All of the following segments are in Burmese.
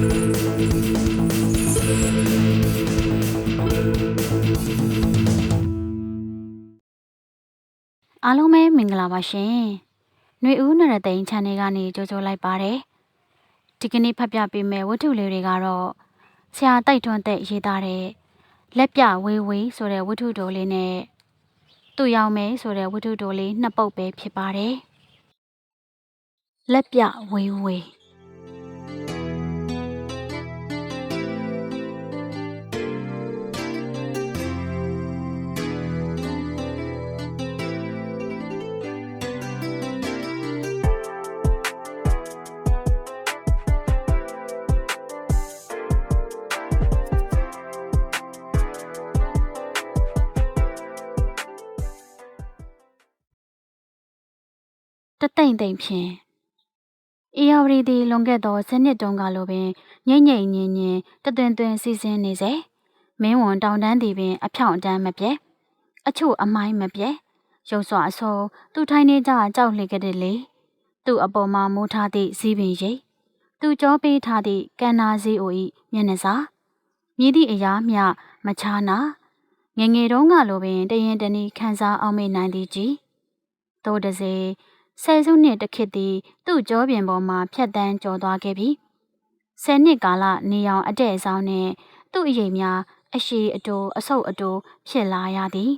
အားလုံးပဲမင်္ဂလာပါရှင်။ຫນွေဦးနရသိန်း channel ကနေကြိုဆိုလိုက်ပါတယ်။ဒီကနေ့ဖတ်ပြပေးမယ့်ဝတ္ထုလေးတွေကတော့ဆရာတိုက်ထွန်းတဲ့ရေးသားတဲ့လက်ပြဝေးဝေးဆိုတဲ့ဝတ္ထုတိုလေးနဲ့သူ့ရောက်မယ်ဆိုတဲ့ဝတ္ထုတိုလေးနှစ်ပုဒ်ပဲဖြစ်ပါတယ်။လက်ပြဝေးဝေး တသိမ့်သိမ့်ဖြင့်အေယာဝတီသည်လွန်ခဲ့သောဆယ်နှစ်တုန်းကလိုပင်ငိမ့်ငိမ့်ညင်ညင်တသွင်သွင်စီစဉ်နေစေမင်းဝန်တောင်တန်းသည်ပင်အဖြောင့်အတန်းမပြဲအချို့အမိုင်းမပြဲရုပ်စွာအစောသူထိုင်နေကြကြောက်လေကတဲ့လေသူ့အပေါ်မှာမိုးထားသည့်ဇီးပင်ရိပ်သူကြောပေးထားသည့်ကန်နာစည်းအိုဤမျက်နှာစာမြည်သည့်အရာမျှမချာနာငယ်ငယ်တုန်းကလိုပင်တရင်တနည်းခန်းစားအောင်မေ့နိုင်သည်ကြီးသို့တစေ ဆယ်စုနှစ်တစ်ခေတ်သည်သူ့ကြောပြင်ပေါ်မှဖြတ်တန်းကျော်သွားခဲ့ပြီဆယ်နှစ်ကာလနေရောင်အတဲ့အဆောင်နှင့်သူ့အရေးများအရှိအတိုးအဆုပ်အတိုးဖြစ်လာရသည်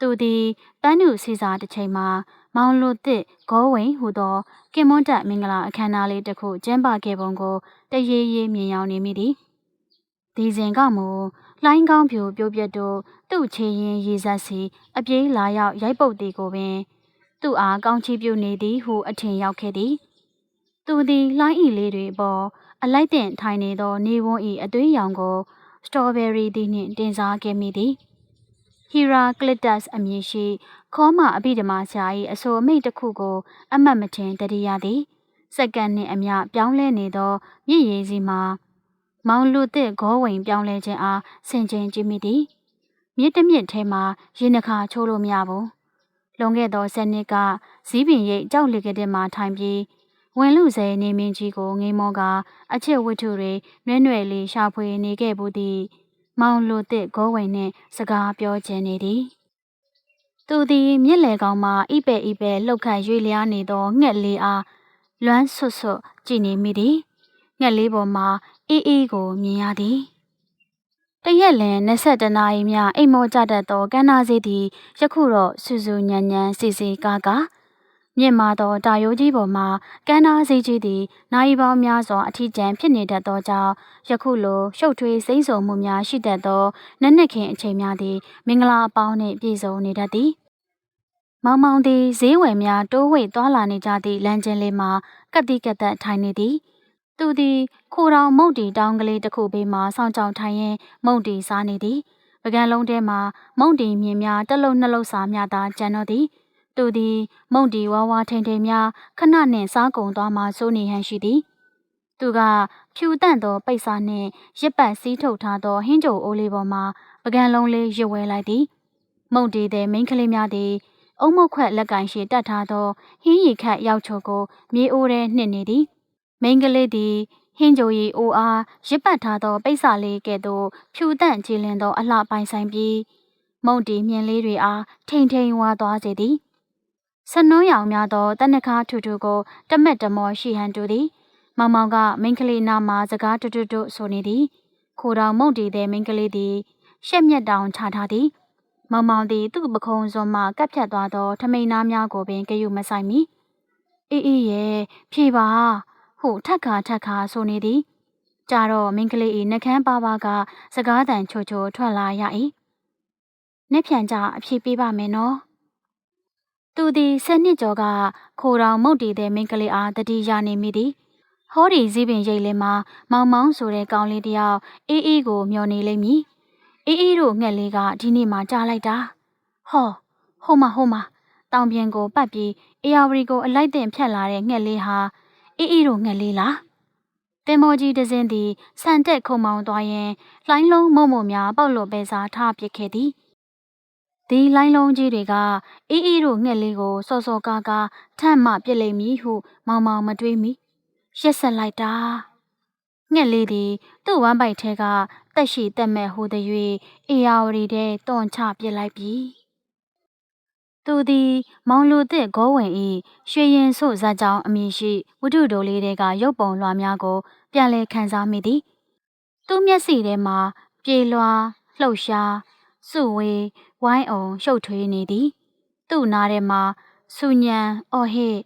သူသည်ပန်းနုစီစာတစ်ချိန်မှာမောင်လိုသစ်ဂောဝိန်ဟူသောကင်မွန်းတက်မင်္ဂလာအခမ်းအနားလေးတစ်ခုကျင်းပခဲ့ပုံကိုတရေရေမြင်ရောက်နေမိသည်ဒီစဉ်ကမူလှိုင်းကောင်းဖြူပြိုးပြက်တို့သူ့ချေရင်ရေဆက်စီအပြေးလာရောက်ရိုက်ပုတ်သည်ကိုပင် သူ့အားကောင်းချီးပြုနေသည်ဟုအထင်ရောက်ခဲ့သည်သူသည်လှိုင်းဤလေးတွေပေါ်အလိုက်တင်ထိုင်နေသောနေဝန်းဤအသွေးရောင်ကိုစတော်ဘယ်ရီသည်နှင့်တင်စားခဲ့မိသည်ဟီရာကလစ်တက်စ်အမည်ရှိ ခေါမအဘိဓမ္မာဆရာ၏အဆိုအမိတ်တစ်ခုကို အမှတ်မထင်တတိယသည်စက္ကန့်နှင့်အမျှပြောင်းလဲနေသောမြင့်ရည်စီမှာ မောင်လူသစ်ဂောဝင်ပြောင်းလဲခြင်းအားဆင်ခြင်ကြည့်မိသည်မြစ်တမြစ်ထဲမှာရေနှခါချိုးလို့မရဘူး လွန်ခဲ့သောဆယ်နှစ်ကဇီးပင်ရိပ်ကြောက်လေကတဲ့မှာထိုင်ပြီးဝင်လူစဲနေမင်းကြီးကိုငိမောကအချစ်ဝတ္ထုတွေနွဲ့နွဲ့လေးရှာဖွေနေခဲ့ဘူးသည် မောင်လူသစ်ဂောဝင်နှင့်စကားပြောခြင်းနေသည်သူသည်မြက်လေကောင်မှအိပဲ့အိပဲ့လှုပ်ခတ်ရွေလျားနေသောငှက်လေးအားလွမ်းဆွတ်ဆွတ်ကြည့်နေမိသည်ငှက်လေးပေါ်မှာအေးအေးကိုမြင်ရသည် တရက်လင်22နာရီမြအိမ်မောကြတတ်သောကန်းနာစေးသည်ယခုတော့ဆူဆူညံညံစီစီကားကားမြင့်မာသောတာယိုးကြီးပေါ်မှာကန်းနာစေးကြီးသည်နိုင်ပေါင်းများစွာအထီးကျန်ဖြစ်နေတတ်သောကြောင့်ယခုလိုရှုပ်ထွေးစိမ့်ဆုံမှုများရှိတတ်သောနက်နက်ခင်အချိန်များသည်မင်္ဂလာအပေါင်းနှင့်ပြည့်စုံနေတတ်သည်မောင်မောင်သည်ဈေးဝယ်များတိုးဝှေ့သွားလာနေကြသည့်လမ်းကျဉ်လေးမှာကတိကသက်ထိုင်နေသည် သူသည်ခိုတောင်မုတ်တီတောင်းကလေးတစ်ခုဘေးမှစောင့်ကြောင်ထိုင်ရင်းမုတ်တီစားနေသည်ပကံလုံးထဲမှာမုတ်တီမြင်များတစ်လုံးနှလုံးစာများသာကျန်တော့သည်သူသည်မုတ်တီဝါဝါထိန်ထိန်များခဏနှင့်စားကုန်သွားမှစိုးနေဟန်ရှိသည်သူကဖြူတန့်သောပိတ်စာနှင့်ရစ်ပတ်စည်းထုတ်ထားသောဟင်းကြိုအိုးလေးပေါ်မှာပကံလုံးလေးရွဝဲလိုက်သည်မုတ်တီတဲ့မိန်းကလေးများသည်အုံမုတ်ခွက်လက်ကင်ရှိတတ်ထားသောဟင်းရီခတ်ရောက်ချိုကိုမြေအိုးထဲနှစ်နေသည် မိန်းကလေးသည်ဟင်းကြိုရီအိုအားရစ်ပတ်ထားသောပိတ်စာလေးကဲ့သို့ဖြူတန့်ကြည်လင်သောအလှပိုင်ဆိုင်ပြီးမုံတီမြင်လေးတွေအားထိန်ထိန်ဝါသွားစေသည်ဆနွန်းရောင်များသောတနခါထူထူကိုတမက်တမောရှိဟန်တူသည်မောင်မောင်ကမိန်းကလေးနာမှာစကားတွတ်တွတ်ဆိုနေသည်ခိုတော်မုံတီတဲ့မိန်းကလေးသည်ရှက်မျက်တောင်ချထားသည်မောင်မောင်သည်သူ့ပခုံးစွန်မှကပ်ဖြတ်သွားသောထမိန်သားများကိုပင်ကြယူမဆိုင်မီအေးအေးရဲ့ဖြေပါ ဟုထက်ခါထက်ခါဆိုနေသည်ကြတော့မင်းကလေး၏နှကန်းပါပါက စကားတန်ချိုချိုထွက်လာရ၏နှစ်ဖြန်ကြအဖြေပေးပါမယ်နော်သူသည်ဆယ်နှစ်ကျော်ကခိုတော်မုတ်တီတဲ့မင်းကလေးအားတတိယနေမိသည်ဟောဒီစည်းပင်ရိပ်လေးမှာမောင်မောင်ဆိုတဲ့ကောင်လေးတယောက်အေးအေးကိုမျောနေလိမ့်မည်အေးအေးတို့ငှက်လေးကဒီနေ့မှကြားလိုက်တာဟောဟိုမဟိုမတောင်ပြင်ကိုပတ်ပြီးအေယာဝရီကိုအလိုက်တင်ဖြတ်လာတဲ့ငှက်လေးဟာ အေးအေးတို့ငှက်လေးလားတင်မောကြီးတစင်းသည်ဆန်တက်ခုံမောင်းသွားရင်လှိုင်းလုံးမုံမုံများပေါက်လို့ပဲစားထားပစ်ခဲ့သည်ဒီလှိုင်းလုံးကြီးတွေကအေးအေးတို့ငှက်လေးကိုစောစောကားကားထမ်းမှပြစ်လိမ့်မည်ဟုမောင်မောင်မတွေးမိရက်ဆက်လိုက်တာငငှက်လေးသည်သူ့ဝမ်းပိုက်ထဲကတက်ရှိတက်မဲ့ဟူသည်၍အေယာဝတီထဲတွန်ချပစ်လိုက်ပြီ သူသည်မောင်လူသစ်ဂောဝင်ဤရွှေရင်ဆုဇာကြောင်အမည်ရှိဝတ္ထုတိုလေးတွေကရုပ်ပုံလွှာများကို ပြန်လည်ခန်းစားမိသည်သူ့မျက်စိထဲမှာ ပြေလွှာလှုပ်ရှားစုဝေးဝိုင်းအောင်ရှုပ်ထွေးနေသည် သူ့နားထဲမှာဆူညံအော်ဟစ်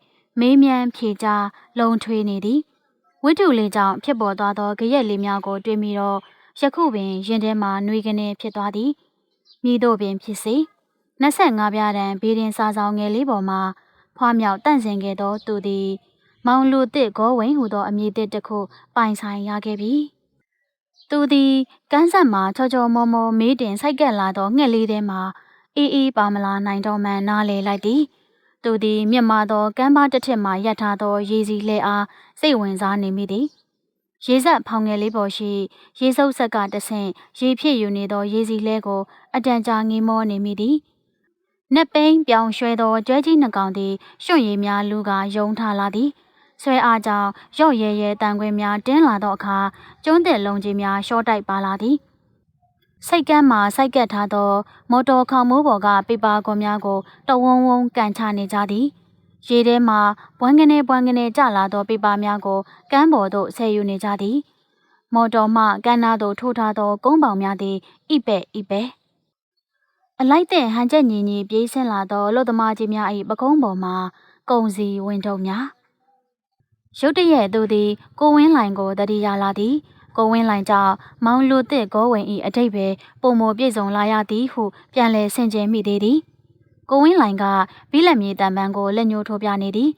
မေးမြန်းဖြေကြားလုံထွေးနေသည်ဝိတုလေးကြောင့်ဖြစ်ပေါ်သွားသောကြရက်လေးများကို တွေ့မိတော့ယခုပင်ရင်ထဲမှာနှွေကနေဖြစ်သွားသည်မိတို့ပင်ဖြစ်စေ 25ပြားတန်းဘေးရင်စာဆောင်ငယ်လေးပေါ်မှာဖွားမြောက်တန့်စင်ခဲ့သောသူသည် မောင်လူတစ်ဂောဝိန်ဟူသောအမည်တစ်တစ်ခုပိုင်ဆိုင်ရခဲ့ပြီသူသည်ကန်းဆက်မှာချောချောမောမောမေးတင်စိုက်ကက်လာသောငှက်လေးထဲမှာအေးအေးပါမလာနိုင်တော့မှနားလေလိုက်သည်သူသည်မြတ်မာသောကမ်းပါးတစ်ထစ်မှရပ်ထားသောရေစီလှဲအားစိတ်ဝင်စားနေမိသည်ရေဆက်ဖောင်ငယ်လေးပေါ်ရှိရေစုပ်ဆက်ကတဆင့်ရေဖြစ်ယူနေသောရေစီလှဲကိုအတန်ကြာငေးမောနေမိသည်။ နက်ပိန်ပြောင်ရွှဲသောကြွဲကြီးနှကောင်သည်ရွှွန့်ရည်များလူကယုံထလာသည်။ဆွဲအားကြောင့်ရော့ရဲရဲတန်ခွေများတင်းလာသောအခါကျွန်းတဲ့လုံးကြီးများရှော့တိုက်ပါလာသည်။စိတ်ကမ်းမှာစိုက်ကပ်ထားသောမော်တော်ခေါမိုးပေါ်ကပေပါကွန်များကိုတဝုံဝုံကန်ချနေကြသည်။ရေထဲမှာဘွမ်းကနေဘွမ်းကနေကျလာသောပေပါများကိုကမ်းပေါ်သို့ဆယ်ယူနေကြသည်။မော်တော်မှကမ်းနားသို့ထိုးထားသောကုန်းပေါင်များသည်ဣပဲ့ဣပဲ့ အလိုက်တဲ့ဟန်ချက်ညီညီပြေးဆင်းလာသောလူသမားကြီးများ၏ပကုံးပေါ်မှာကုံစီဝင်ထုံများရုတ်တရက်သူသည်ကိုဝင်းလိုင်ကိုတတိယလာသည်ကိုဝင်းလိုင်ကြောင့်မောင်လူသစ်ကိုဝင်၏အတိတ်ပဲပုံမပြည့်စုံလာရသည်ဟုပြန်လဲဆင်ခြင်မိသေးသည်ကိုဝင်းလိုင်ကဘီလက်မြေတံပန်းကိုလက်ညှိုးထိုးပြနေသည်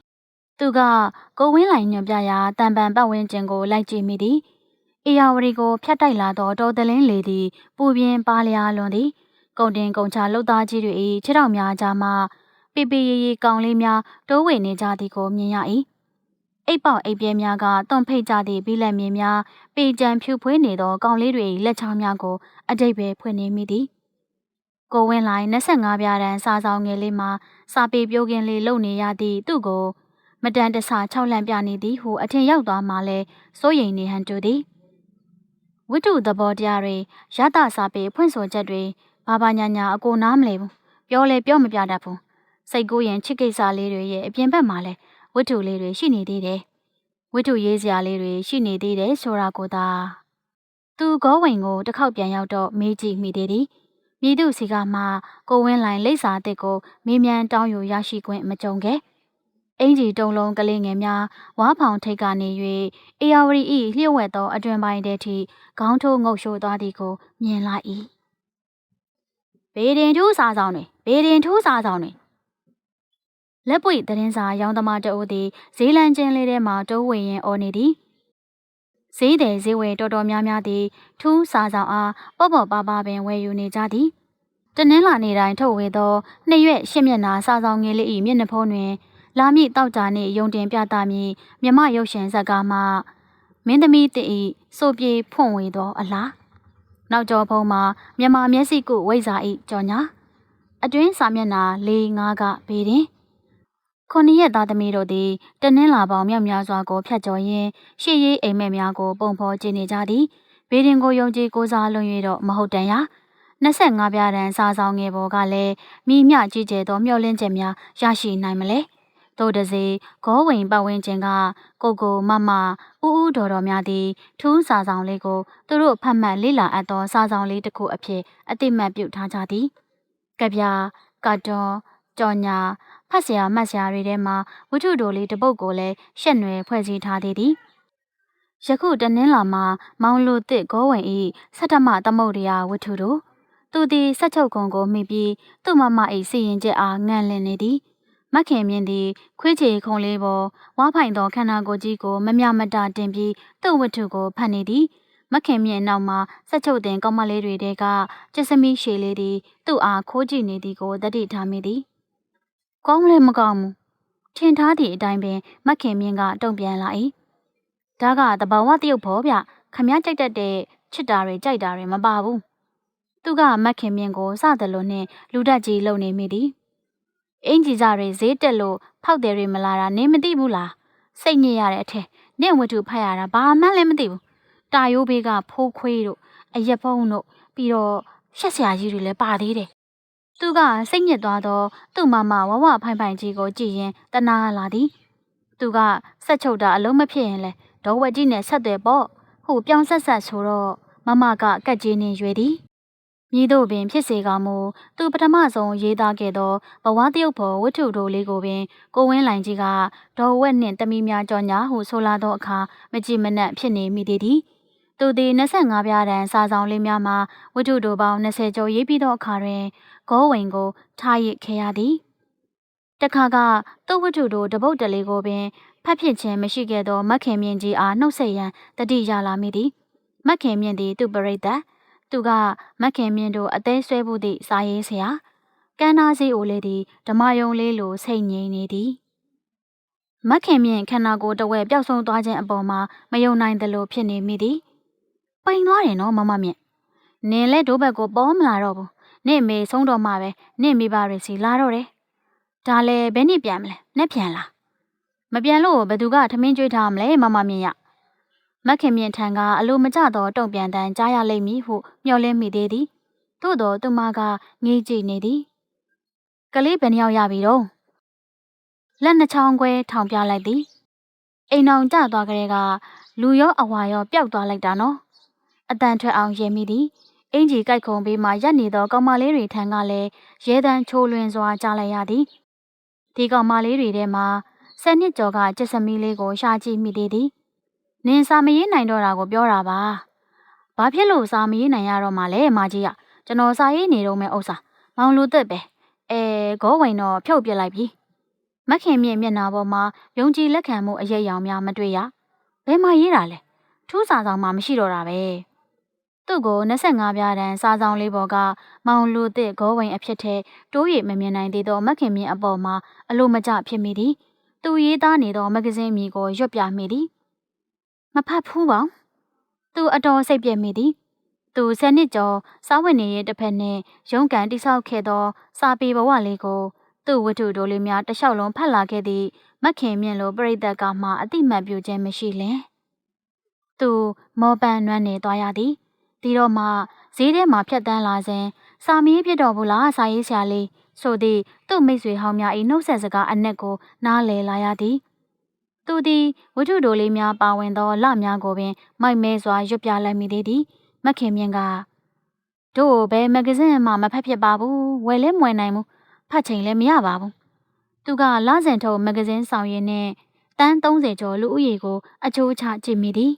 သူကကိုဝင်းလိုင်ညွှန်ပြရာတံပန်းပတ်ဝန်းကျင်ကိုလိုက်ကြည့်မိသည်အေယာဝတီကိုဖျက်တိုက်လာသောတော်တလင်းလေသည်ပူပြင်းပါလျားလွန်သည် ကုန်တင်ကုန်ချလှုပ်သားကြီးတွေ၏ခြေထောက်များကြားမှပေပေရီရီကောင်လေးများတိုးဝေနေကြသည်ကိုမြင်ရ၏အိပ်ပေါက်အိပ်ပြဲများကတွန့်ဖိတ်ကြသည့်ဘီလက်မြင်များပေကြံဖြူဖွေးနေသောကောင်လေးတွေ၏လက်ချောင်းများကိုအတိတ်ပဲဖွင့်နေမိသည်ကိုဝင်းလိုက်25ပြားတန်းစာဆောင်ငယ်လေးမှာစာပေပြိုးကင်းလေးလုံနေရသည့်သူ့ကို မတန်တဆ၆လန့်ပြနေသည်ဟုအထင်ရောက်သွားမှလဲစိုးရိမ်နေဟန်တူသည်ဝိတုသဘောတရားတွေရတစာပေဖွင့်ဆိုချက်တွေ ဘာဘာညာညာအကိုနားမလဲဘူးပြောလဲပြောမပြတတ်ဘူးစိတ်ကူးရင်ချစ်ကိစ္စလေးတွေရဲ့အပြင်ဘက်မှာလဲဝတ္ထုလေးတွေရှိနေသေးတယ်ဝတ္ထုရေးစရာလေးတွေရှိနေသေးတယ်ဆိုတာကိုသာသူဂောဝင်ကိုတစ်ခေါက်ပြန်ရောက်တော့မေးကြည့်မိသေးသည်မြည်သူစီကမှကိုဝင်းလိုင်လိပ်စာအစ်ကိုမေးမြန်းတောင်းယူရရှိခွင့်မကြုံခဲ့အင်ကြီးတုံလုံးကလေးငယ်များဝါဖောင်ထိတ်ကနေ၍အေယာဝရီဤလျှို့ဝှက်သောအတွင်ပိုင်းတည်းထိခေါင်းထိုးငုပ်ရှိုးသွားသည်ကိုမြင်လိုက်၏ ဘေဒင်ထူးစားဆောင်တွေဘေဒင်ထူးစားဆောင်တွေလက်ပွေသတင်းစာရောင်းသမားတအိုသည်ဈေးလန်းချင်းလေးထဲမှတိုးဝေရင်အော်နေသည်ဈေးတယ်ဈေးဝယ်တော်တော်များများသည်ထူးစားဆောင်အားပေါ့ပေါ့ပါပါပင်ဝယ်ယူနေကြသည်တနင်္လာနေ့တိုင်းထုတ်ဝေသောနှစ်ရွက်ရှစ်မျက်နှာစာဆောင်ငယ်လေး၏မျက်နှာဖုံးတွင် လာမည့်တောက်ကြနှင့်ယုံတင်ပြသမည်မြမရုပ်ရှင်ဇာတ်ကားမှမင်းသမီးတ၏စိုးပြေဖွင့်ဝေသောအလား နောက်ကျော်ဖုံးမှာမြန်မာမျက်စိကုဝိဇ္ဇာဤကြော်ညာအတွင်းစာမျက်နှာ၄၅ကဘေးတင်ခုနှစ်ရက်သားသမီးတို့သည်တနင်္လာပေါင်မြောက်များစွာကိုဖြတ်ကျော်ရင်းရှေ့ရေးအိမ်မက်များကို ပုံဖော်ကျင်းနေကြသည်ဘေးတင်ကိုယုံကြည်ကိုးစားလွန်၍တော့မဟုတ်တန်ရာ25ပြားတန်းစာဆောင်ငယ်ပေါ်ကလည်းမိမြကြီးကျယ်သောမျှော်လင့်ချက်များရရှိနိုင်မလဲ။ တို့တစေဂောဝင်ပတ်ဝန်းကျင်ကကိုကိုမမဥဥတော်တော်များသည်ထူးစာဆောင်လေးကိုသူတို့ဖတ်မှတ်လေ့လာအပ်သောစာဆောင်လေးတစ်ခုအဖြစ်အတိမတ်ပြုထားကြသည်ကဗျာကတ်တွန်ကြော်ညာဖတ်စရာမှတ်စရာတွေထဲမှာဝိထုတိုလေးတစ်ပုဒ်ကိုလည်းရှက်နွယ်ဖွဲ့စည်းထားသေးသည်ယခုတနင်္လာမှာမောင်လူတစ်ဂောဝင်ဤဆတ္တမသမုဒ္ဒရာဝိထုတို့သူသည်ဆက်ချုပ်ကုံကိုမိပြီးသူ့မမ၏စီရင်ချက်အားငံလင်နေသည် မခင်မြင့်သည် ခွေးချေခုံလေးပေါ်ဝါဖိုင်သောခန္ဓာကိုယ်ကြီးကိုမမြမတတင်ပြီးသူ့ဝတ္ထုကိုဖတ်နေသည်မခင်မြင့်နောက်မှာဆက်ချုပ်တင်ကောင်းမလေးတွေတဲကကျစမီရှည်လေးသည်သူ့အားခိုးကြည့်နေသည်ကိုတတိထားမိသည်ကောင်းလည်းမကောင်းဘူးထင်ထားသည့်အတိုင်းပင်မခင်မြင့်ကတုံ့ပြန်လာ၏ဒါကတဘာဝတရုပ်ဖော်ဗျခမည်းကြိုက်တတ်တဲ့ချစ်တာတွေကြိုက်တာတွေမပါဘူးသူကမခင်မြင့်ကိုစတယ်လို့နှင့်လူတက်ကြီးလုံနေမိသည် အင်ဂျီစာတွေဈေးတက်လို့ဖောက်တယ်တွေမလာတာနင်းမသိဘူးလားစိတ်ညစ်ရတဲ့အထက်နင့်ဝတ္ထုဖတ်ရတာဘာမှလည်းမသိဘူးတာယိုးဘေးကဖိုးခွေးတို့အရက်ဖုံးတို့ပြီးတော့ရှက်စရာကြီးတွေလည်းပါသေးတယ်။သူကစိတ်ညစ်သွားတော့သူ့မမဝဝဖိုင်ဖိုင်ကြီးကိုကြည့်ရင်တနာလာသည်။သူကဆက်ချုပ်တာအလုံးမဖြစ်ရင်လဲဒေါ်ဝက်ကြီးနဲ့ဆက်တယ်ပေါ့။ဟိုပြောင်းဆက်ဆက်ဆိုတော့မမကကက်ကြီးနေရွယ်သည်။ မြည်တို့ပင်ဖြစ်စေကမူသူပထမဆုံးရေးသားခဲ့သောဘဝတရုပ်ဖော်ဝတ္ထုတို့လေးကိုပင်ကိုဝင်းလိုင်ကြီးကဒေါ်ဝက်နှင့်တမီများကြောညာဟုဆိုလာသောအခါမကြည်မနှက်ဖြစ်နေမိသေးသည်။သူသည်25ပြားတန်းစာဆောင်လေးများမှာဝတ္ထုတို့ပေါင်း20ကျော်ရေးပြီးသောအခါတွင်ဂောဝင်ကိုထားရစ်ခဲ့ရသည်။တခါကသူ့ဝတ္ထုတို့တပုတ်တလေးကိုပင်ဖတ်ဖြစ်ခြင်းမရှိခဲ့သောမခင်မြင့်ကြီးအားနှုတ်ဆက်ရန်တတိရလာမိသည်။မခင်မြင့်သည်သူ့ပရိသတ် သူကမခင်မြင့်တို့အသေးဆွဲမှုသည့်စာရေးဆရာကန်းနာစီအိုလေးသည်ဓမ္မယုံလေးလိုစိတ်ငြိမ်နေသည်မခင်မြင့်ခန္ဓာကိုယ်တဝက်ပျောက်ဆုံးသွားခြင်းအပေါ်မှာမယုံနိုင်သလိုဖြစ်နေမိသည်ပိန်သွားတယ်နော်မမမြင့်နင်လည်းဒိုးဘက်ကိုပေါ်မလာတော့ဘူးနင့်မေဆုံးတော့မှပဲနင့်မိဘတွေစီလာတော့တယ်ဒါလည်းဘယ်နည်းပြန်မလဲနဲ့ပြန်လားမပြန်လို့ဘယ်သူကထမင်းကျွေးထားမလဲမမမြင့်ရ မခင်မြင့်ထံကအလိုမကျသောတုံ့ပြန်တမ်းကြားရလိမ့်မည်ဟုမျှော်လင့်မိသေးသည်သို့တော်သူမကငေးကြည့်နေသည်ကလေးဘယ်နှယောက်ရပြီတော့လက်နှချောင်းခွဲထောင်ပြလိုက်သည်အိမ်အောင်ကျသွားကြတဲ့ကလူရောအဝါရောပျောက်သွားလိုက်တာနော်အတန်ထွက်အောင်ရဲမိသည်အင်ကြီးကြိုက်ခုံဘေးမှရက်နေသောကောင်မလေးတွေထံကလည်းရဲတန်းချိုးလွင်စွာကြားလိုက်ရသည်ဒီကောင်မလေးတွေထဲမှာဆယ်နှစ်ကျော်ကကျက်စမီလေးကိုရှာကြည့်မိသေးသည် နင်စာမရေးနိုင်တော့တာကိုပြောတာပါဘာဖြစ်လို့စာမရေးနိုင်ရတော့မှလဲမကြီးကကျွန်တော်စာရေးနေတော့မဲ့ဥစ္စာမောင်လူသက်ပဲအဲဂောဝင်တော့ဖြုတ်ပြလိုက်ပြီမခင်မြင့်မျက်နှာပေါ်မှာယုံကြည်လက်ခံမှုအရေးရောင်များမတွေ့ရဘယ်မှာရေးတာလဲထူးစာဆောင်မှမရှိတော့တာပဲသူ့ကို25ပြားတန်းစာဆောင်လေးပေါ်ကမောင်လူသစ်ဂောဝင်အဖြစ်ထဲတိုးရည်မမြင်နိုင်သေးသောမခင်မြင့်အပေါ်မှာအလိုမကျဖြစ်မိသည်သူရေးသားနေသောမဂဇင်းမီကိုရွတ်ပြမိသည် မဖတ်ဖူးပါသူအတော်စိတ်ပြည့်မိသည်သူဆယ်နှစ်ကျော်စားဝင်နေရဲ့တစ်ဖက်နဲ့ရုံးကန်တိဆောက်ခဲ့သောစာပေဘဝလေးကိုသူ့ဝတ္ထုတို့လေးများတလျှောက်လုံးဖတ်လာခဲ့သည့်မခင်မြင့်လိုပြိတ္တကမှအတိမတ်ပြုခြင်းမရှိလင်သူမောပန်းနွမ်းနေသွားရသည်ဒီတော့မှဈေးထဲမှာဖြတ်တန်းလာစဉ်စာမီးဖြစ်တော်ဘူးလားစာရေးဆရာလေးဆိုသည့်သူ့မိတ်ဆွေဟောင်းများ၏နှုတ်ဆက်စကားအနက်ကိုနားလည်လာရသည် သူသည်ဝတ္ထုတို့လေးများပါဝင်သောလများကိုပင် မိုက်မဲစွာရွတ်ပြလိုက်မိသေးသည်မခင်မြင့်ကတို့ဘယ်မဂ္ဂဇင်းမှမဖတ်ဖြစ်ပါဘူးဝယ်လဲမွယ်နိုင်ဘူးဖတ်ချိန်လည်းမရပါဘူးသူကလစဉ်ထုတ်မဂ္ဂဇင်းဆောင်ရည်နဲ့တန်း30ကျော်လူဦးရေကို အချိုးချကြည့်မိသည်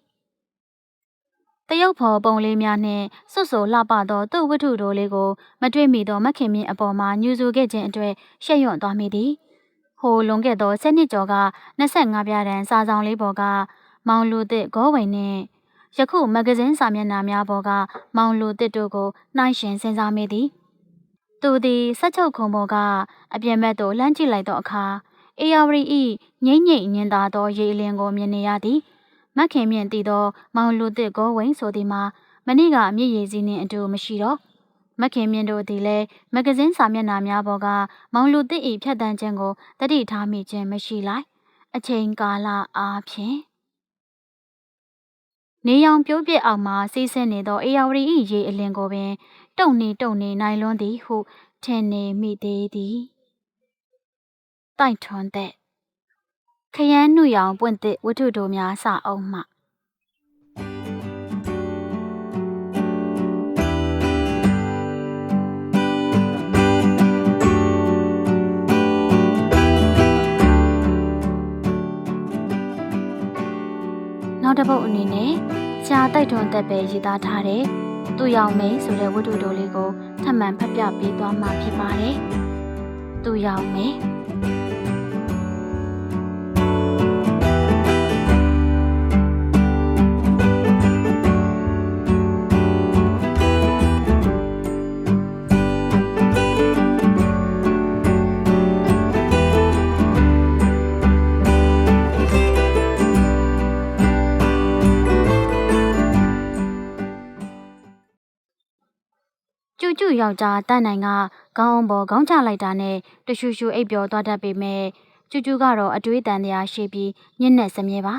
တရုတ်ဖော်ပုံလေးများနှင့်စွတ်ဆိုလှပသောသူ့ဝတ္ထုတို့လေးကို မတွေ့မိသောမခင်မြင့်အပေါ်မှာညှူဆူခဲ့ခြင်းအတွေ့ရှက်ရွံ့သွားမိသည် ဟိုလွန်ခဲ့သော၁၀နှစ်ကျော်က25ပြားတန်းစာဆောင်လေးပေါ်ကမောင်လူသစ်ဂောဝိန်နှင့်ယခုမဂ္ဂဇင်းစာမျက်နှာများပေါ်ကမောင်လူသစ်တို့ကိုနှိုင်းယှဉ်စဉ်းစားမိသည်သူသည်ဆက်ချုပ်ခုံပေါ်ကအပြင်းမဲ့သို့လှမ်းကြည့်လိုက်သောအခါအေယာဝရီဤငိမ့်ငိမ့်ညင်သာသောရေအလင်းကိုမြင်နေရသည်မခင်မြင့်တည်သော မောင်လူသစ်ကိုဝိန်ဆိုသည်မှာမနေ့ကမြည်ရည်စည်းနှင့်အတူမရှိတော့ မခင်မြင့်တို့သည်လည်းမဂဇင်းစာမျက်နှာများပေါ်ကမောင်လူသစ်၏ဖြတ်တန်းခြင်းကိုတတိထားမိခြင်းမရှိလိုက်အချိန်ကာလအားဖြင့်နေရောင်ပြိုးပြက်အောင်မှစီးဆင်းနေသောအေယာဝရီ၏ရေအလင်းကိုပင် တုံနေတုံနေနိုင်လွန်းသည်ဟုထင်နေမိသေးသည်တိုက်ထွန်းတဲ့ခရမ်းနှုရောင်ပွင့်သည့်ဝတ္ထုတို့များစအောင်မှ နောက်တစ်ပုတ်အနေနဲ့ဆရာတိုက်ထွန်းသက်ပဲရေးသားထားတဲ့သူရောင်မိန်ဆိုတဲ့ဝတ္ထုတို့လေးကိုထပ်မံဖတ်ပြပေးသွားမှာဖြစ်ပါတယ်။သူရောင်မိ ယောက်ျားတန်းနိုင်ကခေါင်းပေါ်ခေါင်းချလိုက်တာနဲ့တရှူရှူအိပ်ပျော်သွားတတ်ပေမဲ့ကျူကျူကတော့အတွေးတန်တရားရှိပြီးညှင်းနဲ့စမြဲပါ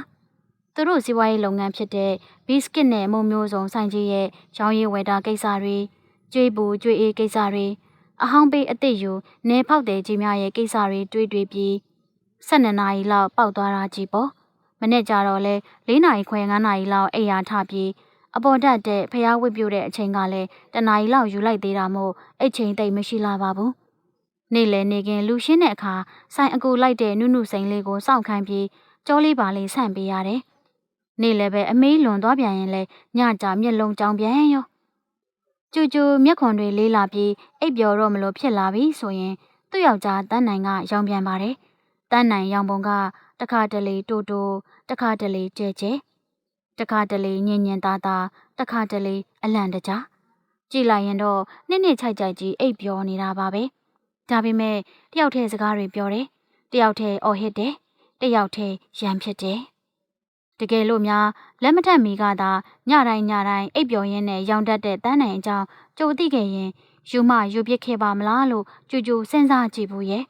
သူတို့စီးပွားရေးလုပ်ငန်းဖြစ်တဲ့ဘီစကစ်နဲ့မုံမျိုးစုံဆိုင်ကြီးရဲ့ရောင်းရည်ဝယ်တာကိစ္စတွေကျွေးပူကျွေးအေးကိစ္စတွေအဟောင်းပေးအစ်စ်ယူနေဖောက်တဲ့ကြီးများရဲ့ကိစ္စတွေတွေးတွေးပြီး12နာရီလောက်ပောက်သွားတာကြီးပေါ့မနေ့ကျတော့လဲ4နာရီခွဲ9နာရီလောက်အိယာထပြီး အပေါ်တက်တဲ့ဖျားဝစ်ပြိုတဲ့အချိန်ကလည်းတနာရီလောက်ယူလိုက်သေးတာမို့အဲ့ချိန်တိတ်မရှိလာပါဘူးနေ့လည်နေခင်လူရှင်းတဲ့အခါဆိုင်အကူလိုက်တဲ့နုနုစိန်လေးကိုစောင့်ခိုင်းပြီးကြောလေးပါလေးဆန့်ပေးရတယ်နေ့လည်းပဲအမေးလွန်သွားပြန်ရင်လဲညကြမျက်လုံးကြောင်ပြန်ရောကျူကျူမျက်ခွန်တွေလေးလာပြီးအိပ်ပျော်တော့မလို့ဖြစ်လာပြီဆိုရင်သူ့ယောက်ျားတန်းနိုင်ကရောင်ပြန်ပါတယ်တန်းနိုင်ရောင်ပုံကတခါတလေတိုးတိုးတခါတလေကျဲကျဲ တခါတလေညင်ညင်သားသားတခါတလေအလန့်တကြားကြည့်လိုက်ရင်တော့နှစ်နှစ်ချိုက်ချိုက်ကြီးအိပ်ပျော်နေတာပါပဲဒါပေမဲ့တယောက်တည်းစကားတွေပြောတယ်တယောက်တည်းအော်ဟစ်တယ်တယောက်တည်းရံဖြစ်တယ်တကယ်လို့များလက်မထက်မီကသာညတိုင်းညတိုင်းအိပ်ပျော်ရင်းနဲ့ရောင်တတ်တဲ့တန်းနိုင်အကြောင်းကြိုသိခဲ့ရင်ယူမယူပစ်ခဲ့ပါမလားလို့ကြူကြူစဉ်းစားကြည့်ဘူးရဲ့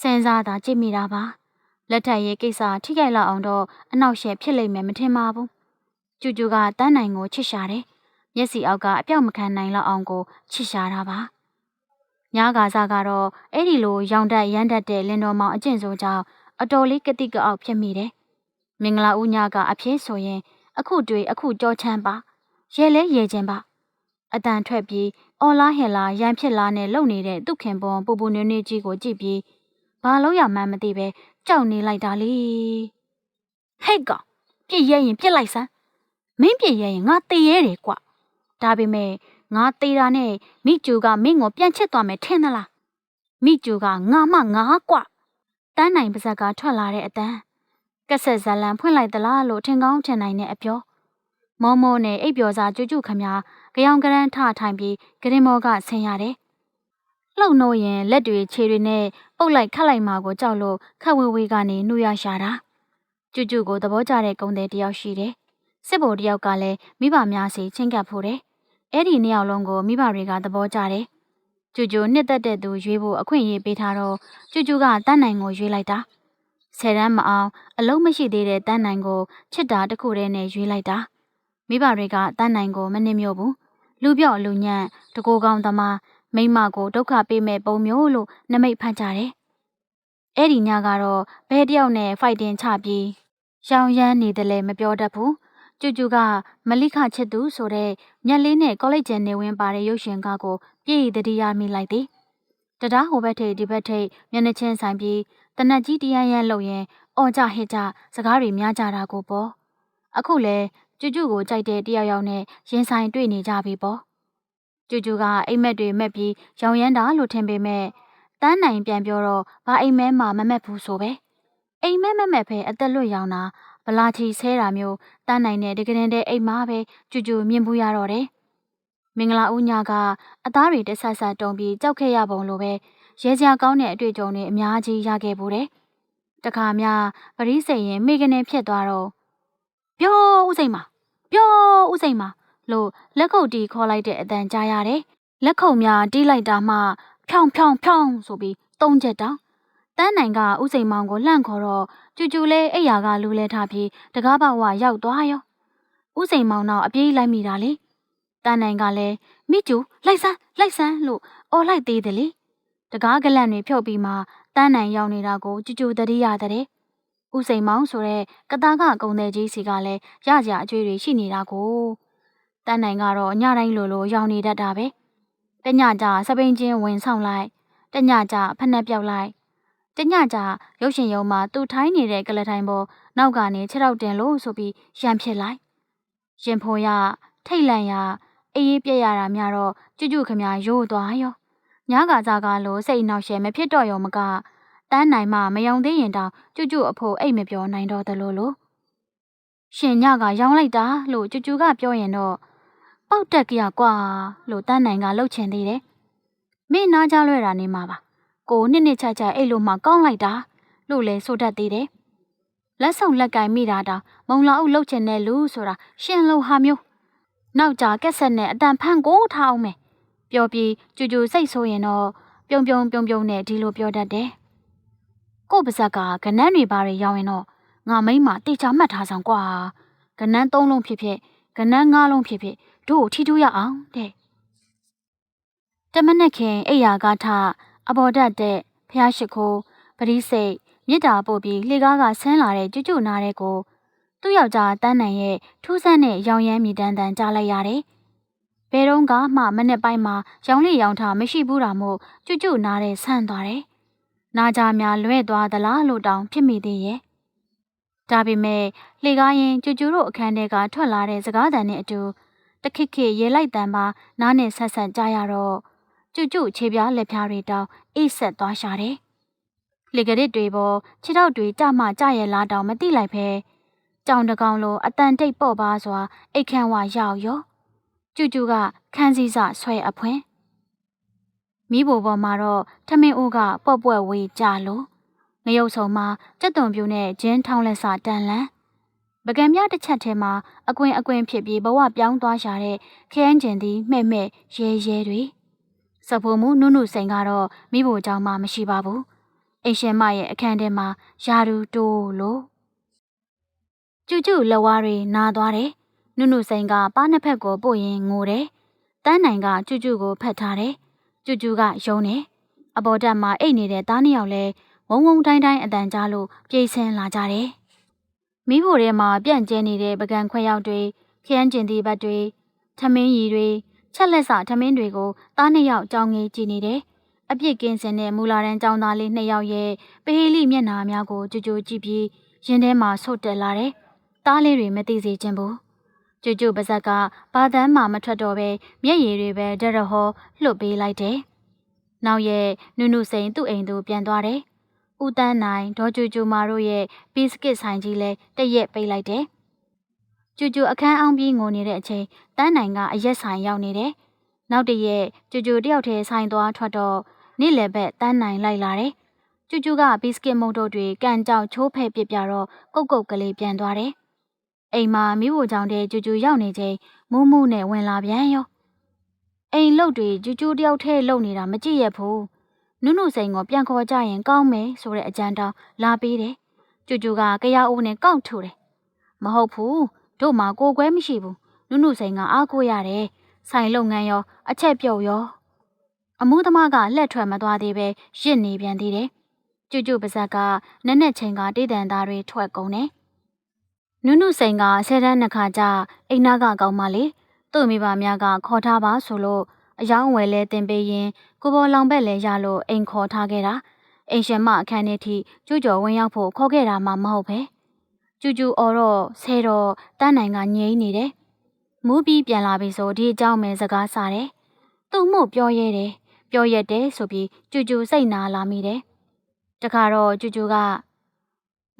စဉ်းစားတာကြည့်မိတာပါ လက်ထက်ရေးကိစ္စထိခိုက်လောက်အောင်တော့အနောက်ရှက်ဖြစ်လိမ့်မယ်မထင်ပါဘူးကျူကျူကတန်းနိုင်ကိုချစ်ရှာတယ်မျက်စိအောက်ကအပြောက်မခံနိုင်လောက်အောင်ကိုချစ်ရှာတာပါညားကာစားကတော့အဲ့ဒီလိုရောင်တက်ရမ်းတက်တဲ့လင်းတော်မောင်အကျင့်ဆိုကြောင့်အတော်လေးကတိကအောက်ဖြစ်မိတယ်မင်္ဂလာဦးညာကအဖြစ်ဆိုရင် အခုတွေ့အခုကြောချမ်းပါရဲလဲရဲခြင်းပါအတန်ထွက်ပြီးအော်လာဟဲလာရန်ဖြစ်လာနဲ့လုံနေတဲ့သူခင်ပွန်ပူပူနွေးနွေးကြီးကိုကြည့်ပြီး ဘာလို့ရမှန်းမသိပဲကြောက်နေလိုက်တာလေဟဲ့ကောင်ပြစ်ရဲရင်ပြစ်လိုက်စမ်းမင်းပြစ်ရဲရင်ငါတေရဲတယ်ကွဒါပေမဲ့ငါတေတာနဲ့မိကျူကမင်းကိုပြန်ချစ်သွားမယ်ထင်သလားမိကျူကငါမှငါကွတန်းနိုင်ပါဇက်ကထွက်လာတဲ့အတန်းကက်ဆက်ဇလန်ဖွင့်လိုက်သလားလို့ထင်ကောင်းထင်နိုင်တဲ့အပြောမောမောနဲ့အိပ်ပျော်စာကျူးကျူးခမကြောင်ကရန်ထထိုင်ပြီးဂရင်မောကဆင်းရတယ် လှုပ်နှိုးရင်လက်တွေခြေတွေနဲ့ပုတ်လိုက်ခတ်လိုက်မှာကိုကြောက်လို့ခက်ဝေးဝေးကနေနှူရရှာတာကျူကျူကိုသဘောကျတဲ့ကုံတဲ့တယောက်ရှိတယ်စစ်ဘိုလ်တယောက်ကလည်းမိဘများစီချင်းကပ်ဖို့တယ်အဲ့ဒီနှစ်ယောက်လုံးကိုမိဘတွေကသဘောကျတယ်ကျူကျူနှစ်သက်တဲ့သူရွေးဖို့အခွင့်အရေးပေးထားတော့ကျူကျူကတန်းနိုင်ကိုရွေးလိုက်တာဆယ်တန်းမအောင်အလုံးမရှိသေးတဲ့တန်းနိုင်ကိုချစ်တာတခုတည်းနဲ့ရွေးလိုက်တာမိဘတွေကတန်းနိုင်ကိုမနှိမ့်မြို့ဘူးလူပြော့လူညံ့တကိုကောင်းသမား မိမကိုဒုက္ခပေးမဲ့ပုံမျိုးလို့နမိတ်ဖန်ကြတယ်။အဲ့ဒီညကတော့ဘဲတယောက်နဲ့ဖိုက်တင်ချပြီးရောင်ရမ်းနေတယ်လည်းမပြောတတ်ဘူး။ကျူကျူကမလိခချစ်သူဆိုတဲ့မျက်လေးနဲ့ကောလိပ်ကျန်နေဝင်ပါတဲ့ရုပ်ရှင်ကားကိုပြည့်ရည်တတိယမိလိုက်သည်။တရားဟိုဘက်ထိပ်ဒီဘက်ထိပ်မျက်နှချင်းဆိုင်ပြီးတနက်ကြီးတရန်ရန်လှုပ်ရင်အော်ကြဟစ်ကြစကားတွေများကြတာကိုပေါ့။အခုလဲကျူကျူကိုကြိုက်တဲ့တယောက်ယောက်နဲ့ရင်ဆိုင်တွေ့နေကြပြီပေါ့ ကျူကျူကအိမ်မက်တွေမက်ပြီးရောင်ရမ်းတာလို့ထင်ပေမဲ့တန်းနိုင်ပြန်ပြောတော့ဘာအိမ်မဲမှမမက်ဘူးဆိုပဲအိမ်မဲမမက်ဖဲအသက်လွတ်ရောင်တာဗလာချီဆဲတာမျိုးတန်းနိုင်တဲ့တကယ်တဲ့အိမ်မပဲကျူကျူမြင်ဘူးရတော့တယ်မင်္ဂလာဦးညာကအသားတွေတဆတ်ဆတ်တုံပြီးကြောက်ခဲ့ရပုံလိုပဲရဲစရာကောင်းတဲ့အတွေ့အကြုံတွေအများကြီးရခဲ့ဘူးတယ်တခါမှပရိစိန်ရင်မိကနေဖြစ်သွားတော့ပြောဥစိန်မပြောဥစိန်မ လို့လက်ခုပ်တီးခေါ်လိုက်တဲ့အတန်ကြားရတယ်။လက်ခုပ်များတီးလိုက်တာမှဖြောင်းဖြောင်းဖြောင်းဆိုပြီးသုံးချက်တောင်တန်းနိုင်ကဥစိန်မောင်ကိုလှန့်ခေါ်တော့ကျူကျူလေးအိယာကလူလဲထားပြီးတကားပေါဝရောက်သွားရောဥစိန်မောင်တော့အပြေးလိုက်မိတာလေတန်းနိုင်ကလည်းမိကျူလိုက်စမ်းလိုက်စမ်းလို့အော်လိုက်သေးတယ်လေတကားကလန့်တွေဖြုတ်ပြီးမှတန်းနိုင်ရောက်နေတာကိုကျူကျူတတိရတဲ့ဦးစိန်မောင်ဆိုတဲ့ကတာကကုံတဲ့ကြီးစီကလည်းရကြအကျွေးတွေရှိနေတာကို တန်းနိုင်ကတော့ညတိုင်းလိုလိုရောင်နေတတ်တာပဲတညကြစပိန်ချင်းဝင်ဆောင်လိုက်တညကြဖက်နှက်ပြောက်လိုက်တညကြရုပ်ရှင်ရုံမှာသူထိုင်းနေတဲ့ကလထိုင်ပေါ်နောက်ကနေခြေထောက်တင်လို့ဆိုပြီးရံဖြစ်လိုက်ရင်ဖိုရထိတ်လန့်ရအေးအေးပြက်ရတာများတော့ကျွတ်ကျွတ်ခမရိုးသွားရောညကစားကားလို့စိတ်နှောက်ရှဲမဖြစ်တော့ရောမကတန်းနိုင်မှမယုံသေးရင်တောင်ကျွတ်ကျွတ်အဖိုးအိတ်မပြောနိုင်တော့သလိုလိုရှင်ညကရောင်းလိုက်တာလို့ကျွတ်ကျွတ်ကပြောရင်တော့ ပေါက်တက်ကြကွာလို့တန်းနိုင်ကလှုပ်ချင်သေးတယ်မင်းနားကြလွဲတာနေမှာပါကိုနှစ်နှစ်ချိုက်ချိုက်အဲ့လိုမှကောင်းလိုက်တာလို့လဲဆိုတတ်သေးတယ်လက်ဆောင်လက်ကင်မိတာတောင်မုံလာအုပ်လှုပ်ချင်တဲ့လူဆိုတာရှင်လုံဟာမျိုးနောက်ကြကက်ဆက်နဲ့အတန်ဖန်ကိုထားအောင်မယ်ပြောပြီးကြူကြူစိတ်ဆိုးရင်တော့ပြုံပြုံပြုံပြုံနဲ့ဒီလိုပြောတတ်တယ်ကို့ပါဇက်ကကနန်းတွေဘာတွေရောင်းရင်တော့ငါမိမတေချာမှတ်ထားဆောင်ကွာကနန်းသုံးလုံးဖြစ်ဖြစ်ကနန်းငါးလုံးဖြစ်ဖြစ် တို့ကိုထီထူးရအောင်တဲ့တမနက်ခင်အိယာကထအဘော်ဒတ်တဲ့ဖះရှိခိုးပရိစိတ်မြစ်တာပို့ပြီးလှေကားကဆင်းလာတဲ့ကျွတ်ကျွနာတဲ့ကိုသူ့ယောက်ျားတန်းနိုင်ရဲ့ထူးဆန်းတဲ့ရောင်ရမ်းမြည်တမ်းတန်ကြားလိုက်ရတယ်။ဘယ်တော့မှမနေ့ပိုင်းမှာရောင်လေးရောင်ထားမရှိဘူးတာမို့ကျွတ်ကျွနာတဲ့ဆန့်သွားတယ်။နာကြများလွဲ့သွားသလားလို့တောင်ဖြစ်မိသေးရဲ့။ဒါပေမဲ့လှေကားရင်ကျွတ်ကျွတို့အခန်းထဲကထွက်လာတဲ့စကားသံနဲ့အတူ တခစ်ခစ်ရေလိုက်တန်ပါနားနဲ့ဆက်ဆက်ကြားရတော့ကျွတ်ကျွခြေပြားလက်ပြားတွေတောင်အိတ်ဆက်သွားရှာတယ်။လေကရစ်တွေပေါ်ခြေထောက်တွေကြမှကြရဲ့လားတောင်မသိလိုက်ပဲကြောင်တကောင်လိုအတန်တိတ်ပေါ့ပါစွာအိတ်ခမ်းဝရောက်ရောကျူကျူကခန်းစည်းစဆွဲအဖွင့်မိဘပေါ်မှာတော့ထမင်းအိုးကပွက်ပွက်ဝေးကြလို့ငရုတ်ဆုံမှာကြက်သွန်ပြူနဲ့ဂျင်းထောင်းလက်စတန်လန်း ပကံပြတစ်ချက်ထဲမှာအကွင်အကွင်ဖြစ်ပြီးဘဝပြောင်းသွားရှာတဲ့ခရမ်းကျင်သည်မှဲ့မှဲ့ရဲရဲတွေစဖို့မှုနုနုစိန်ကတော့မိဖို့ကြောင့်မှမရှိပါဘူးအိရှင်မရဲ့အခန်းထဲမှာယာရူတိုးလို့ကျူကျူလက်ဝါးတွေနာသွားတယ်နုနုစိန်ကပါးနှစ်ဖက်ကိုပို့ရင်ငိုတယ်တန်းနိုင်ကကျူကျူကိုဖတ်ထားတယ်ကျူကျူကယုံတယ်အပေါ်တက်မှာအိတ်နေတဲ့သားနှစ်ယောက်လဲဝုံဝုံတိုင်းတိုင်းအတန်ကြားလို့ပြေးဆင်းလာကြတယ် မိဖို့ထဲမှာပြန့်ကျဲနေတဲ့ပကံခွဲရောက်တွေခရမ်းကျင်သည့်ဘတ်တွေထမင်းရီတွေချက်လက်စထမင်းတွေကိုသားနှစ်ယောက်ကြောင်းငေးကြည့်နေတယ်အပြစ်ကင်းစင်တဲ့မူလာတန်းចောင်းသားလေးနှစ်ယောက်ရဲ့ပဟေလိမျက်နှာများကိုကြိုကြိုကြည့်ပြီးရင်ထဲမှာဆုတ်တက်လာတယ်။သားလေးတွေမသိစေချင်ဘူး။ကြိုကြိုပါဇက်ကဘာတန်းမှမထွက်တော့ပဲမျက်ရည်တွေပဲဒရဟောလှုပ်ပေးလိုက်တယ်။နောက်ရဲ့နုနုစိန်သူ့အိမ်သို့ပြန်သွားတယ်။ ဦးတန်းနိုင်ဒေါ်ကျူကျူမာတို့ရဲ့ဘီစကစ်ဆိုင်ကြီးလဲတရက်ပိတ်လိုက်တယ်။ကျူကျူအခန်းအောင်ပြီးငိုနေတဲ့အချိန်တန်းနိုင်ကအရက်ဆိုင်ရောက်နေတယ်။နောက်တရက်ကျူကျူတယောက်တည်းဆိုင်သွားထွက်တော့နေ့လယ်ဘက်တန်းနိုင်လိုက်လာတယ်။ကျူကျူကဘီစကစ်မုတ်တို့တွေကန်ကြောက်ချိုးဖဲ့ပစ်ပြတော့ကုတ်ကုတ်ကလေးပြန်သွားတယ်။အိမ်မှာမိဖို့ကြောင့်တဲ့ကျူကျူရောက်နေချိန်မူးမူးနဲ့ဝင်လာပြန်ရော။အိမ်လုတ်တွေကျူကျူတယောက်ထဲလုံနေတာမကြည့်ရဘူး။ နုနုစိန်ကိုပြန်ခေါ်ကြရင်ကောင်းမယ်ဆိုတဲ့အကြံတောင်းလာပေးတယ်။ကျူကျူကကြရအိုးနဲ့ကောက်ထူတယ်။မဟုတ်ဘူး။တို့မှာကိုကွဲမရှိဘူး။နုနုစိန်ကအားကိုးရတယ်။ဆိုင်လုပ်ငန်းရောအချက်ပြုတ်ရောအမှုသမားကလက်ထွက်မသွားသေးပဲရစ်နေပြန်သေးတယ်။ကျူကျူပါဇက်ကနက်နက်ချိန်ကတိတန်သားတွေထွက်ကုန်တယ်။နုနုစိန်ကဆယ်တန်းနှစ်ခါကြာအိမ်နာကကောင်းမလေးသူ့မိဘများကခေါ်ထားပါဆိုလို့ အယောင်းဝယ်လဲတင်ပေးရင်ကိုပေါ်လောင်ဘက်လဲရလို့အိမ်ခေါ်ထားခဲ့တာအိမ်ရှင်မအခန်းထဲထိကျူကျော်ဝင်ရောက်ဖို့ခေါ်ခဲ့တာမှမဟုတ်ပဲကျူကျူအော်တော့ဆဲတော့တန်းနိုင်ကငြိမ့်နေတယ်မူးပြီးပြန်လာပြီဆိုဒီအကြောင်းပဲစကားစားတယ်သူ့မှုပြောရဲတယ်ပြောရက်တယ်ဆိုပြီးကျူကျူစိတ်နာလာမိတယ်။တခါတော့ကျူကျူက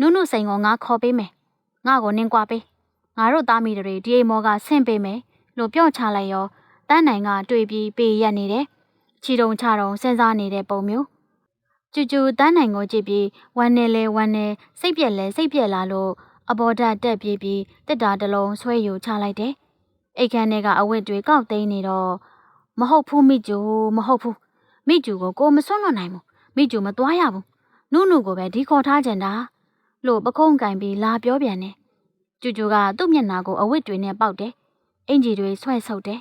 နုနုစိန်ကိုငါခေါ်ပေးမယ်။ငါ့ကိုနင်းကွာပေး။ငါတို့သားမိတွေဒီအိမ်မောကဆင့်ပေးမယ်လို့ပြောချလိုက်ရော တန်းနိုင်ကတွေ့ပြီးပေးရက်နေတယ်။ချီတုံချတုံစဉ်းစားနေတဲ့ပုံမျိုး။ကျူကျူတန်းနိုင်ကိုကြည့်ပြီးဝမ်းနေလဲဝမ်းနေစိတ်ပြက်လဲစိတ်ပြက်လာလို့အဘော်ဓာတ်တက်ပြေးပြီးတစ်တာတလုံးဆွဲယူချလိုက်တယ်။အိတ်ခမ်းထဲကအဝတ်တွေကောက်သိမ်းနေတော့မဟုတ်ဘူးမိကျူမဟုတ်ဘူးမိကျူကိုကိုမစွန့်လွတ်နိုင်ဘူးမိကျူမသွားရဘူးနုနုကိုပဲဒီခေါ်ထားကြတာလို့ပခုံးကင်ပြီးလာပြောပြန်တယ်ကျူကျူကသူ့မျက်နှာကိုအဝတ်တွေနဲ့ပေါက်တယ်အင်ဂျီတွေဆွဲဆုပ်တယ်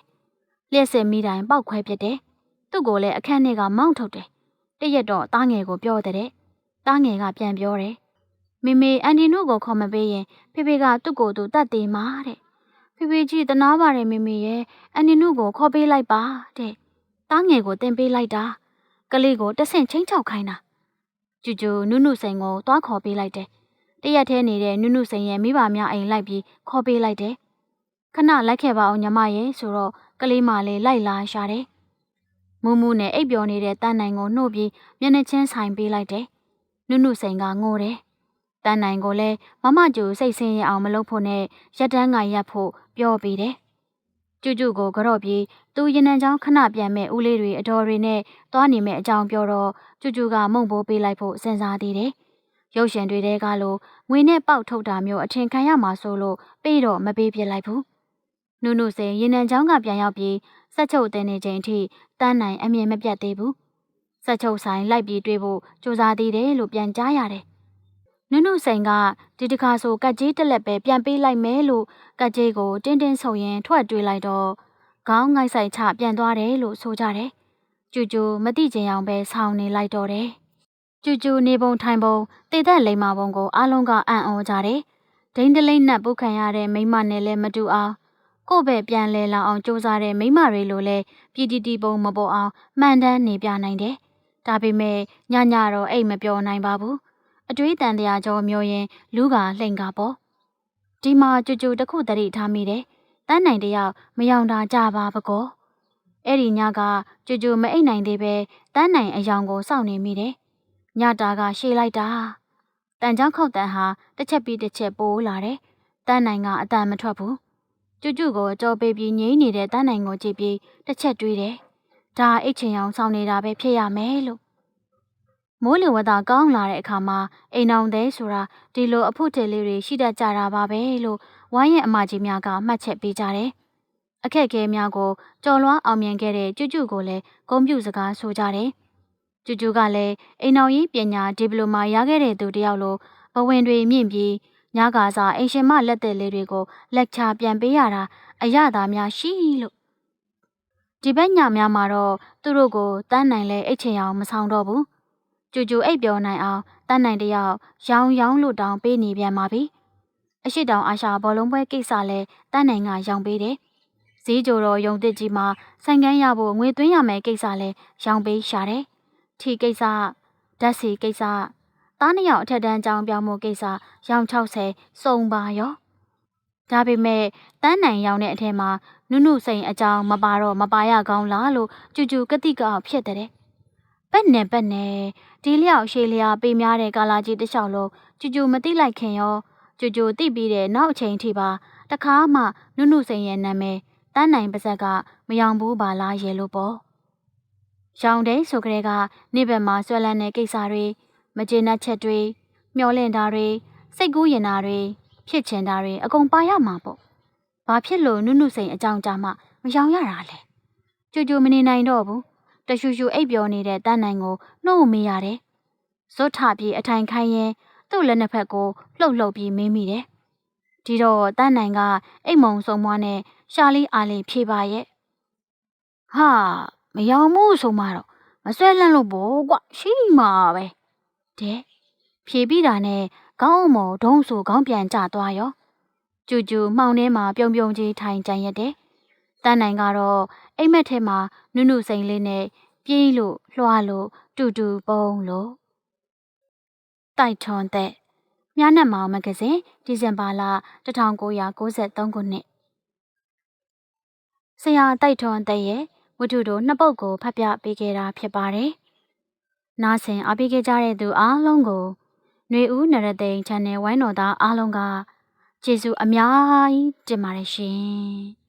လျှက်စင်မိတိုင်းပေါက်ခွဲပြစ်တယ်သူ့ကိုလည်းအခန်းထဲကမောင်းထုတ်တယ်တရက်တော့တားငယ်ကိုပြောတဲ့တားငယ်ကပြန်ပြောတယ်မေမေအန်ဒီနုကိုခေါ်မပေးရင်ဖေဖေကသူ့ကိုယ်သူတတ်သေးမှာတဲ့ဖေဖေကြီးတနာပါတယ်မေမေရဲ့အန်နီနုကိုခေါ်ပေးလိုက်ပါတဲ့တားငယ်ကိုတင်ပေးလိုက်တာကလေးကိုတဆင့်ချင်းချောက်ခိုင်းတာကျူကျူနုနုစိန်ကိုသွားခေါ်ပေးလိုက်တယ်တရက်ထဲနေတဲ့နုနုစိန်ရဲ့မိဘများအိမ်လိုက်ပြီးခေါ်ပေးလိုက်တယ်ခဏလိုက်ခဲ့ပါအောင်ညီမရဲ့ဆိုတော့ ကလေးမလေးလိုက်လာရှာတယ်မူးမူးနဲ့အိပ်ပျော်နေတဲ့တန်းနိုင်ကိုနှုတ်ပြီးမျက်နှာချင်းဆိုင်ပေးလိုက်တယ်နုနုစိန်ကငိုတယ်တန်းနိုင်ကိုလည်းမမကျူစိတ်ဆင်းရအောင်မလုပ်ဖို့နဲ့ရက်တန်းကရက်ဖို့ပြောပေးတယ်။ကျူကျူကိုကြော့ပြီးသူရင်နံချောင်းခဏပြန်မဲ့ဦးလေးတွေအတော်တွေနဲ့သွားနေမဲ့အကြောင်းပြောတော့ကျူကျူကမုံဘိုးပေးလိုက်ဖို့စဉ်းစားသေးတယ်။ရုပ်ရှင်တွေတဲကလို့ငွေနဲ့ပေါက်ထုတ်တာမျိုးအထင်ခံရမှာဆိုလို့ပေးတော့မပေးပြလိုက်ဘူး။ နုနုစိန်ရင်နံချောင်းကပြန်ရောက်ပြီးစက်ချုပ်တင်နေချိန်ထိတန်းနိုင်အမြင်မပြတ်သေးဘူး။စက်ချုပ်ဆိုင်လိုက်ပြီးတွေးဖို့စူးစမ်းသေးတယ်လို့ပြန်ကြားရတယ်။နုနုစိန်ကဒီတခါဆိုကတ်ကြီးတက်လက်ပဲပြန်ပေးလိုက်မယ်လို့ကတ်ကြီးကိုတင်းတင်းဆုံရင်ထွက်တွေးလိုက်တော့ခေါင်းငိုက်ဆိုင်ချပြန်သွားတယ်လို့ဆိုကြတယ်။ကျူကျူမတိချင်အောင်ပဲဆောင်းနေလိုက်တော့တယ်။ကျူကျူနေပုံထိုင်ပုံတေသက်လိမ္မာပုံကိုအားလုံးကအံ့ဩကြတယ်။ဒိန်းတလိမ့်နဲ့ပုတ်ခံရတဲ့မိမနဲ့လည်းမတူအောင် ကို့ဘက်ပြန်လဲလာအောင်စူးစမ်းတဲ့မိမတွေလိုလဲပြည်တီတီပုံမပေါ်အောင်မှန်တမ်းနေပြနိုင်တယ်။ဒါပေမဲ့ညညတော့အိတ်မပြောနိုင်ပါဘူး။အတွေးတန်တရားကြောမျိုးရင်လူကလှိန်ကပေါ့။ဒီမှာကြူကြူတစ်ခုတရိထားမိတယ်။တန်းနိုင်တယောက်မယောင်တာကြပါပကော။အဲ့ဒီညကကြူကြူမအိတ်နိုင်သေးပဲတန်းနိုင်အယောင်ကိုစောင့်နေမိတယ်။ညတာကရှေ့လိုက်တာ။တန်ချောင်းခောက်တန်ဟာတစ်ချက်ပြီးတစ်ချက်ပိုးလာတယ်။တန်းနိုင်ကအတန်မထွက်ဘူး။ ကျူကျူကိုကြောပေးပြီးငိမ့်နေတဲ့တန်းနိုင်ကိုကြည့်ပြီးတစ်ချက်တွေးတယ်။ဒါအိတ်ချင်အောင်စောင့်နေတာပဲဖြစ်ရမယ်လို့မိုးလေဝသကောင်းလာတဲ့အခါမှာအိမ်အောင်သေးဆိုတာဒီလိုအဖို့တယ်လေးတွေရှိတတ်ကြတာပါပဲလို့ဝိုင်းရဲ့အမကြီးများကမှတ်ချက်ပေးကြတယ်။အခက်အခဲများကိုကြော်လွှားအောင်မြင်ခဲ့တဲ့ကျူကျူကိုလည်းဂုဏ်ပြုစကားဆိုကြတယ်။ကျူကျူကလည်းအိမ်အောင်ရေးပညာဒီပလိုမာရခဲ့တဲ့သူတယောက်လိုဘဝင်တွေမြင့်ပြီး ညကားစားအင်ရှင်မလက်သက်လေးတွေကိုလက်ချပြန်ပေးရတာအရသာများရှိလို့ဒီဘက်ညများမှာတော့သူတို့ကိုတန်းနိုင်လဲအိတ်ချင်အောင်မဆောင်တော့ဘူးကြူကြူအိတ်ပြောနိုင်အောင်တန်းနိုင်တယောက်ရောင်ရောင်လို့တောင်ပေးနေပြန်ပါပြီအရှိတောင်အာရှဘောလုံးပွဲကိစ္စလဲတန်းနိုင်ကရောင်ပေးတယ်ဈေးကြိုတော်ယုံတစ်ကြီးမှာဆိုင်ကန်းရဖို့ငွေသွင်းရမယ်ကိစ္စလဲရောင်ပေးရှာတယ်ထီကိစ္စဓာတ်စီကိစ္စ သားနှစ်ယောက်အထက်တန်းကျောင်းပြောင်းမှုကိစ္စရောင်60စုံပါရောဒါပေမဲ့တန်းနိုင်ရောင်တဲ့အထက်မှာနုနုစိန်အကြောင်းမပါတော့မပါရကောင်းလားလို့ကြူကြူကတိကောက်ဖြစ်တဲ့ပက်နဲ့ပက်နဲ့ဒီလျောက်ရှေးလျာပေးများတဲ့ကာလာကြီးတစ်လျှောက်လုံးကြူကြူမသိလိုက်ခင်ရောကြူကြူသိပြီးတဲ့နောက်အချိန်ထိပါတခါမှနုနုစိန်ရဲ့နာမည်တန်းနိုင်ပါဇက်ကမယောင်ဘူးပါလားရဲ့လို့ပေါ့ရောင်တဲ့ဆိုကြတဲ့ကနေ့ဘက်မှာဆွဲလန်းတဲ့ကိစ္စတွေ မကျေနပ်ချက်တွေမျောလင့်တာတွေစိတ်ကူးရင်တာတွေဖြစ်ချင်တာတွေအကုန်ပါရမှာပေါ့။ဘာဖြစ်လို့နုနုစိန်အကြောင်းကြားမှမယောင်ရတာလဲ။ကြူကြူမနေနိုင်တော့ဘူး။တရှူရှူအိပ်ပျော်နေတဲ့တန်းနိုင်ကိုနှုတ်မေးရတယ်။ဇွတ်ထပြီးအထိုင်ခိုင်းရင်သူ့လက်နှစ်ဖက်ကိုလှုပ်လှုပ်ပြီးမင်းမိတယ်။ဒီတော့တန်းနိုင်ကအိတ်မုံစုံမွားနဲ့ရှာလီအားလေးဖြေပါရဲ့။ဟာမယောင်မှုဆိုမှတော့မဆွဲလန့်လို့ဘောကွရှိမှာပဲ။ တဲ့ဖြေပြီးတာနဲ့ခေါင်းအမော်ဒုံးဆိုခေါင်းပြန်ကျသွားရောကျူကျူမှောင်ထဲမှာပြုံပြုံကြီးထိုင်ကြံရက်တယ်တန်းနိုင်ကတော့အိမ်မက်ထဲမှာနုနုစိန်လေးနဲ့ပြေးလို့လွှားလို့တူတူပုံလို့တိုက်ထွန်တဲ့မြနက်မောင်မဂဇင်းဒီဇင်ဘာလ1993ခုနှစ်ဆရာတိုက်ထွန်တဲ့ရဲ့ဝတ္ထုတို့နှစ်ပုဒ်ကိုဖတ်ပြပေးခဲ့တာဖြစ်ပါတယ်။ နားဆင်အားပေးခဲ့ကြတဲ့သူအားလုံးကိုຫນွေဦးနရသိန်း channel ဝိုင်းတော်သားအားလုံးကကျေးဇူးအများကြီးတင်ပါတယ်ရှင်။